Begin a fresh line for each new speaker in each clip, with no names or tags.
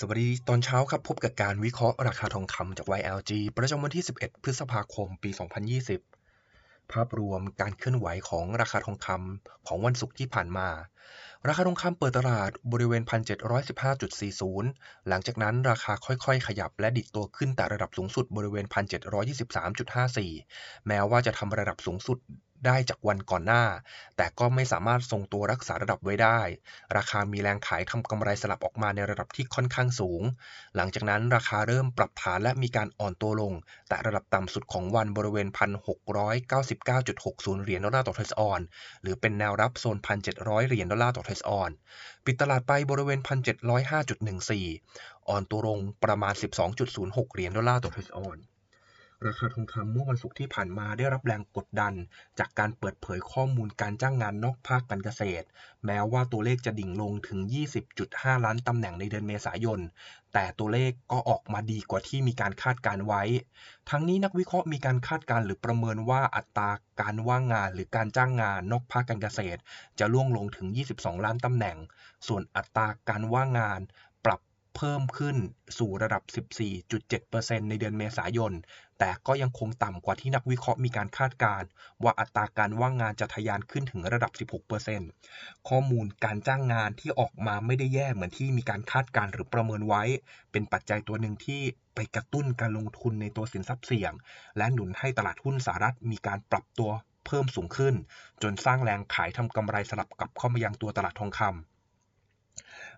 สวัสดีตอนเช้าครับ พบกับการวิเคราะห์ราคาทองคำจาก YLG ประจำวันที่ 11 พฤษภาคม ปี 2020 ภาพรวมการเคลื่อนไหวของราคาทองคำของวันศุกร์ที่ผ่านมา ราคาทองคำเปิดตลาดบริเวณ 1,715.40 หลังจากนั้นราคาค่อยๆ ขยับและดิดตัวขึ้นแต่ระดับสูงสุดบริเวณ 1,723.54 แม้ว่าจะทำระดับสูงสุด ได้จากวันก่อนหน้า แต่ก็ไม่สามารถทรงตัวรักษาระดับไว้ได้ ราคามีแรงขายทำกำไรสลับออกมาในระดับที่ค่อนข้างสูง หลังจากนั้นราคาเริ่มปรับฐานและมีการอ่อนตัวลง แต่ระดับต่ำสุดของวันบริเวณ 1,699.60 เหรียญดอลลาร์ต่อเทรซออน หรือเป็นแนวรับโซน 1,700 เหรียญดอลลาร์ต่อเทรซออน ปิดตลาดไปบริเวณ 1,705.14 อ่อนตัวลงประมาณ 12.06 เหรียญดอลลาร์ต่อเทรซออน ราคาทองคำเมื่อวันศุกร์ที่ผ่านมาได้รับแรงกดดัน จากการเปิดเผยข้อมูลการจ้างงานนอกภาคการเกษตร แม้ว่าตัวเลขจะดิ่งลงถึง 20.5 ล้านตำแหน่งในเดือนเมษายน แต่ตัวเลขก็ออกมาดีกว่าที่มีการคาดการไว้ ทั้งนี้นักวิเคราะห์มีการคาดการหรือประเมินว่าอัตราการว่างงานหรือการจ้างงานนอกภาคการเกษตร จะล่วงลงถึง 22 ล้านตำแหน่ง ส่วนอัตราการว่างงานเพิ่มขึ้นสู่ระดับ 14.7%ในเดือนเมษายน แต่ก็ยังคงต่ำกว่าที่นักวิเคราะห์มีการคาดการณ์ว่าอัตราการว่างงานจะทะยานขึ้นถึงระดับ 16%ข้อมูลการจ้างงานที่ออกมาไม่ได้แย่เหมือนที่มีการคาดการณ์หรือประเมินไว้ เป็นปัจจัยตัวหนึ่งที่ไปกระตุ้นการลงทุนในตัวสินทรัพย์เสี่ยง และหนุนให้ตลาดหุ้นสหรัฐมีการปรับตัวเพิ่มสูงขึ้น จนสร้างแรงขายทำกำไรสลับกับเข้ามายังตัวตลาดทองคำ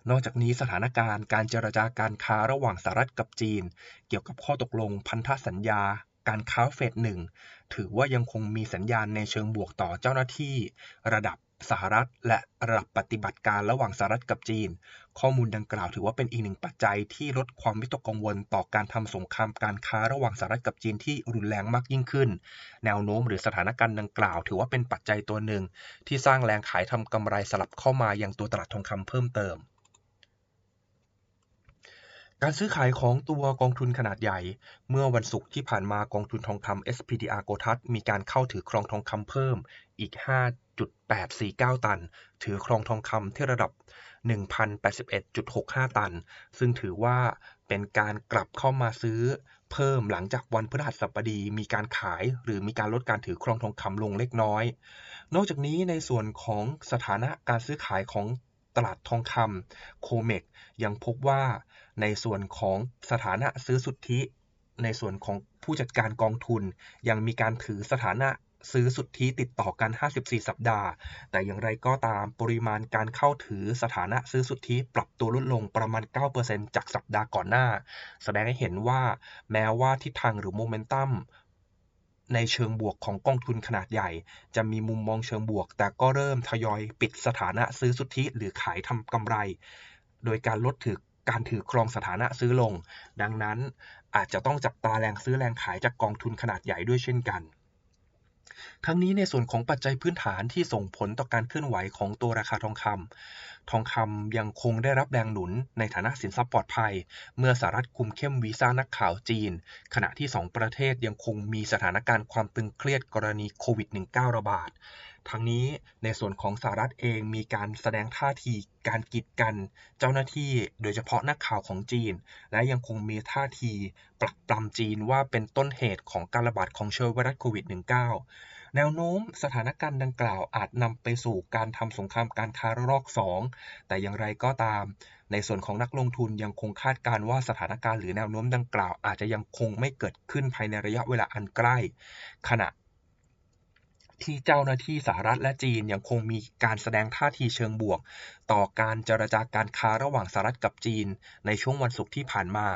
นอกจากนี้สถานการณ์การเจรจาการค้าระหว่างสหรัฐกับจีน เกี่ยวกับข้อตกลงพันธสัญญา การค้าเฟสหนึ่งถือว่ายังคงมีสัญญาณในเชิงบวกต่อเจ้าหน้าที่ระดับ สหรัฐและระดับปฏิบัติการระหว่างสหรัฐกับจีน ข้อมูลดังกล่าวถือว่าเป็นอีกหนึ่งปัจจัยที่ลดความวิตกกังวลต่อการทำสงครามการค้าระหว่างสหรัฐกับจีนที่รุนแรงมากยิ่งขึ้น แนวโน้มหรือสถานการณ์ดังกล่าว ถือว่าเป็นปัจจัยตัวหนึ่ง ที่สร้างแรงขายทำกำไรสลับเข้ามายังตัวตลาดทองคำเพิ่มเติม การซื้อขายของตัวกองทุนขนาดใหญ่ เมื่อวันศุกร์ที่ผ่านมากองทุนทองคำ SPDR โกทัศมีการเข้าถือครองทองคำเพิ่มอีก 5.849 ตัน ถือครองทองคำที่ระดับ 1,081.65 ตัน ซึ่งถือว่าเป็นการกลับเข้ามาซื้อเพิ่มหลังจากวันพฤหัสบดีมีการขายหรือมีการลดการถือครองทองคำลงเล็กน้อย นอกจากนี้ในส่วนของสถานะการซื้อขายของตลาดทองคำโคเมกยังพบว่าในส่วนของสถานะซื้อสุทธิ ในส่วนของผู้จัดการกองทุน ยังมีการถือสถานะ ซื้อสุทธิติดต่อกัน 54 สัปดาห์ แต่อย่างไรก็ตามปริมาณการเข้าถือสถานะซื้อสุทธิปรับตัวลดลงประมาณ 9%จากสัปดาห์ก่อนหน้า แสดงให้เห็นว่าแม้ว่าทิศทางหรือโมเมนตัมในเชิงบวกของกองทุนขนาดใหญ่ จะมีมุมมองเชิงบวก แต่ก็เริ่มทยอยปิดสถานะซื้อสุทธิหรือขายทำกำไร โดยการลดถือการถือครองสถานะซื้อลง ดังนั้นอาจจะต้องจับตาแรงซื้อแรงขายจากกองทุนขนาดใหญ่ด้วยเช่นกัน ทั้งนี้ในส่วนของปัจจัยพื้นฐานที่ส่งผลต่อการเคลื่อนไหวของตัวราคาทองคำทองคำยังคงได้รับแรงหนุนในฐานะสินทรัพย์ปลอดภัย เมื่อสหรัฐคุมเข้มวีซ่านักข่าวจีน ขณะที่ 2 ประเทศยังคงมีสถานการณ์ความตึงเครียดกรณีโควิด -19 ระบาด ทั้งนี้ในส่วนของสหรัฐเองมีการแสดงท่าทีการกีดกันเจ้าหน้าที่โดยเฉพาะนักข่าวของจีน และยังคงมีท่าทีปลักปลำจีนว่าเป็นต้นเหตุของการระบาดของเชื้อไวรัสโควิด -19 แนวโน้มสถานการณ์ดังกล่าวอาจนำไปสู่การทำสงครามการค้ารอบ2แต่อย่างไรก็ตาม ในส่วนของนักลงทุนยังคงคาดการว่าสถานการณ์หรือแนวโน้มดังกล่าวอาจจะยังคงไม่เกิดขึ้นภายในระยะเวลาอันใกล้ ขณะ ที่เจ้าหน้าที่สหรัฐและจีนยังคงมีการแสดงท่าทีเชิงบวก ต่อการเจรจาการค้าระหว่างสหรัฐกับจีน ในช่วงวันศุกร์ที่ผ่านมา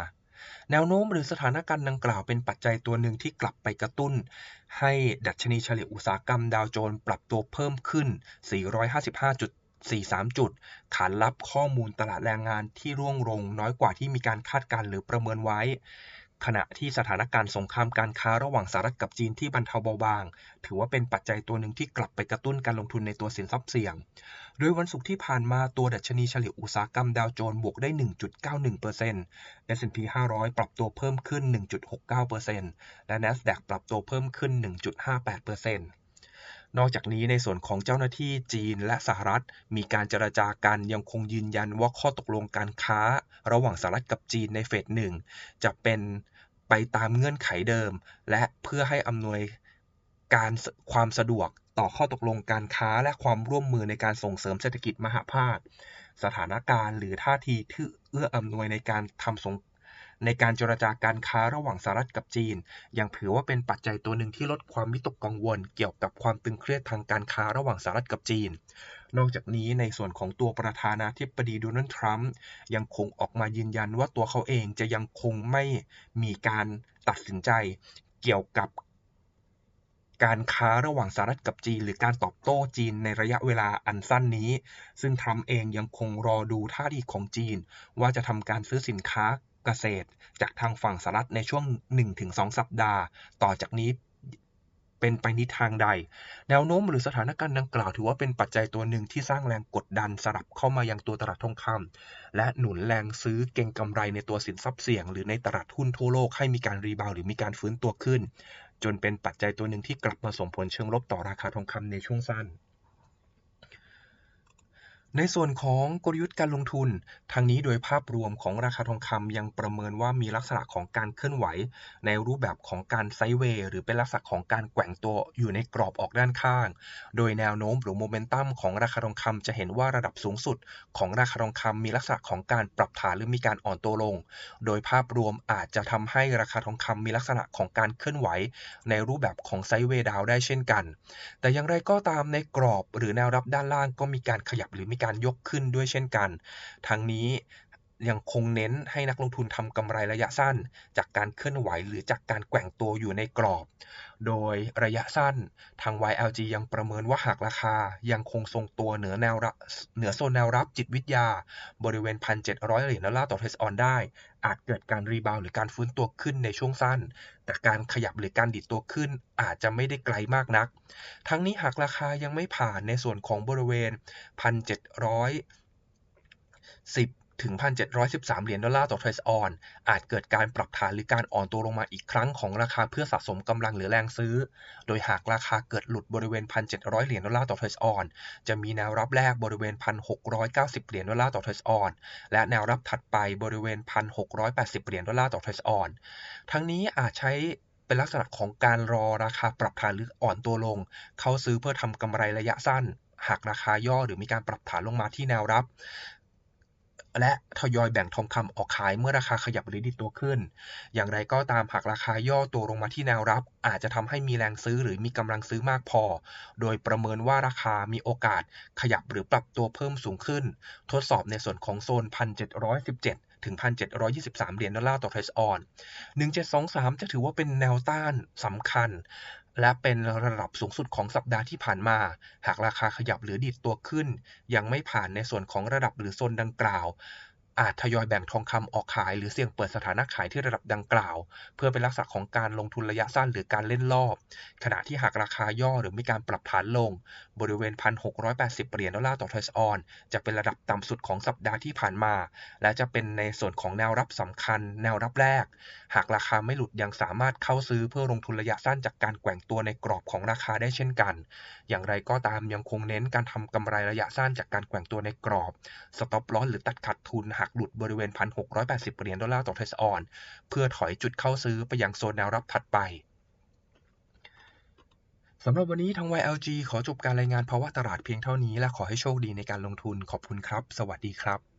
แนวโน้มหรือสถานการณ์ดังกล่าวเป็นปัจจัยตัวหนึ่งที่กลับไปกระตุ้น ให้ดัชนีเฉลี่ยอุตสาหกรรมดาวโจนส์ปรับตัวเพิ่มขึ้น 455จุด43 จุด ขานรับข้อมูลตลาดแรงงานที่ร่วงลงน้อยกว่าที่มีการคาดการหรือประเมินไว้ ขณะที่สถานการณ์สงครามการค้าระหว่างสหรัฐกับจีนที่บรรเทาเบาบาง ถือว่าเป็นปัจจัยตัวหนึ่งที่กลับไปกระตุ้นการลงทุนในตัวสินทรัพย์เสี่ยง โดยวันศุกร์ที่ผ่านมาตัวดัชนีเฉลี่ยอุตสาหกรรมดาวโจนส์บวกได้ 1.91% S&P 500 ปรับตัวเพิ่มขึ้น 1.69%และ NASDAQ ปรับตัวเพิ่มขึ้น 1.58% นอกจากนี้ในส่วนของเจ้าหน้าที่จีนและสหรัฐ มีการเจรจากันยังคงยืนยันว่าข้อตกลงการค้า ระหว่างสหรัฐกับจีนในเฟสหนึ่งจะเป็นไปตามเงื่อนไขเดิม และเพื่อให้อำนวยการความสะดวกต่อข้อตกลงการค้าและความร่วมมือในการส่งเสริมเศรษฐกิจมหาภาค สถานการณ์หรือท่าทีที่เอื้ออำนวยในการทำสง ในการเจรจาการค้าระหว่างสหรัฐกับจีน ยังถือว่าเป็นปัจจัยตัวหนึ่งที่ลดความวิตกกังวล เกี่ยวกับความตึงเครียดทางการค้าระหว่างสหรัฐกับจีน นอกจากนี้ในส่วนของตัวประธานาธิบดีโดนัลด์ทรัมป์ยังคงออกมายืนยันว่าตัวเขาเองจะยังคงไม่มีการตัดสินใจเกี่ยวกับการค้าระหว่างสหรัฐกับจีน หรือการตอบโต้จีนในระยะเวลาอันสั้นนี้ ซึ่งทรัมป์เองยังคงรอดูท่าทีของจีน ว่าจะทำการซื้อสินค้า เกษตร จากทางฝั่งสหรัฐในช่วง 1-2 สัปดาห์ ต่อจากนี้เป็นไปนิทางใด แนวโน้มหรือสถานการณ์ดังกล่าวถือว่าเป็นปัจจัยตัวหนึ่งที่สร้างแรงกดดันสลับเข้ามายังตัวตลาดทองคำและหนุนแรงซื้อเก็งกำไรในตัวสินทรัพย์เสี่ยง หรือในตลาดหุ้นทั่วโลกให้มีการรีบาวหรือมีการฟื้นตัวขึ้น จนเป็นปัจจัยตัวหนึ่งที่กลับมาส่งผลเชิงลบต่อราคาทองคำในช่วงสั้น ในส่วนของกลยุทธ์การลงทุน ทางนี้โดยภาพรวมของราคาทองคำยังประเมินว่ามีลักษณะของการเคลื่อนไหว ในรูปแบบของการไซด์เวย์หรือเป็นลักษณะของการแกว่งตัวอยู่ในกรอบออกด้านข้าง โดยแนวโน้มหรือโมเมนตัมของราคาทองคำจะเห็นว่าระดับสูงสุด ของราคาทองคำมีลักษณะของการปรับฐานหรือมีการอ่อนตัวลง โดยภาพรวมอาจจะทำให้ราคาทองคำมีลักษณะของการเคลื่อนไหว ในรูปแบบของไซด์เวย์ดาวได้เช่นกัน แต่อย่างไรก็ตามในกรอบหรือแนวรับด้านล่างก็มีการขยับหรือมีการการยกขึ้นด้วยเช่นกัน ทั้งนี้ ยังคงเน้นให้นักลงทุนทำกำไรระยะสั้น จากการเคลื่อนไหวหรือจากการแกว่งตัวอยู่ในกรอบ โดยระยะสั้นทาง YLG ยังประเมินว่าหากราคายังคงทรงตัวเหนือแนวเหนือโซนแนวรับจิตวิทยา บริเวณ 1,700 เหรียญดอลลาร์ต่อเทสออนได้ อาจเกิดการรีบาวหรือการฟื้นตัวขึ้นในช่วงสั้น แต่การขยับหรือการดิดตัวขึ้นอาจจะไม่ได้ไกลมากนัก ทั้งนี้หากราคายังไม่ผ่านในส่วนของบริเวณ 1,700 10 ถึง 1,713 เหรียญดอลลาร์ต่อเทรสออน อาจเกิดการปรับฐานหรือการอ่อนตัวลงมาอีกครั้งของราคาเพื่อสะสมกำลังหรือแรงซื้อ โดยหากราคาเกิดหลุดบริเวณ 1,700 เหรียญดอลลาร์ต่อเทรสออน จะมีแนวรับแรกบริเวณ 1,690 เหรียญดอลลาร์ต่อเทรสออน และแนวรับถัดไปบริเวณ 1,680 เหรียญดอลลาร์ต่อเทรสออน ทั้งนี้อาจใช้เป็นลักษณะของการรอราคาปรับฐานหรืออ่อนตัวลง เข้าซื้อเพื่อทำกำไรระยะสั้นหากราคาย่อหรือมีการปรับฐานลงมาที่แนวรับ และทยอยแบ่งทองคำออกขายเมื่อราคาขยับหรือดิดตัวขึ้น อย่างไรก็ตามหากราคาย่อตัวลงมาที่แนวรับ อาจจะทำให้มีแรงซื้อหรือมีกำลังซื้อมากพอ โดยประเมินว่าราคามีโอกาสขยับหรือปรับตัวเพิ่มสูงขึ้น ทดสอบในส่วนของโซน 1,717ถึง 1,723 เหรียญดอลลาร์ต่อเทรสออน 1723 จะถือว่าเป็นแนวต้านสำคัญ และเป็นระดับสูงสุดของสัปดาห์ที่ผ่านมา หากราคาขยับหรือดีดตัวขึ้น ยังไม่ผ่านในส่วนของระดับหรือโซนดังกล่าว อาจทยอยแบ่งทองคำออกขายหรือเสี่ยงเปิดสถานะขายที่ระดับดังกล่าว เพื่อเป็นลักษณะของการลงทุนระยะสั้นหรือการเล่นรอบ ขณะที่หากราคาย่อหรือมีการปรับฐานลง บริเวณ 1,680 เหรียญดอลลาร์ต่อเทรสออน จะเป็นระดับต่ำสุดของสัปดาห์ที่ผ่านมา และจะเป็นในส่วนของแนวรับสำคัญ แนวรับแรก หากราคาไม่หลุดยังสามารถเข้าซื้อเพื่อลงทุนระยะสั้นจากการแกว่งตัวในกรอบของราคาได้เช่นกัน อย่างไรก็ตามยังคงเน้นการทำกำไรระยะสั้นจากการแกว่งตัวในกรอบสต็อปลอสหรือตัดขาดทุนหากหลุดบริเวณ 1,680 เหรียญดอลลาร์ต่อเทสออน เพื่อถอยจุดเข้าซื้อไปยังโซนแนวรับถัดไปสำหรับวันนี้ทาง YLG ขอจบการรายงานภาวะตลาดเพียงเท่านี้และขอให้โชคดีในการลงทุนขอบคุณครับ สวัสดีครับ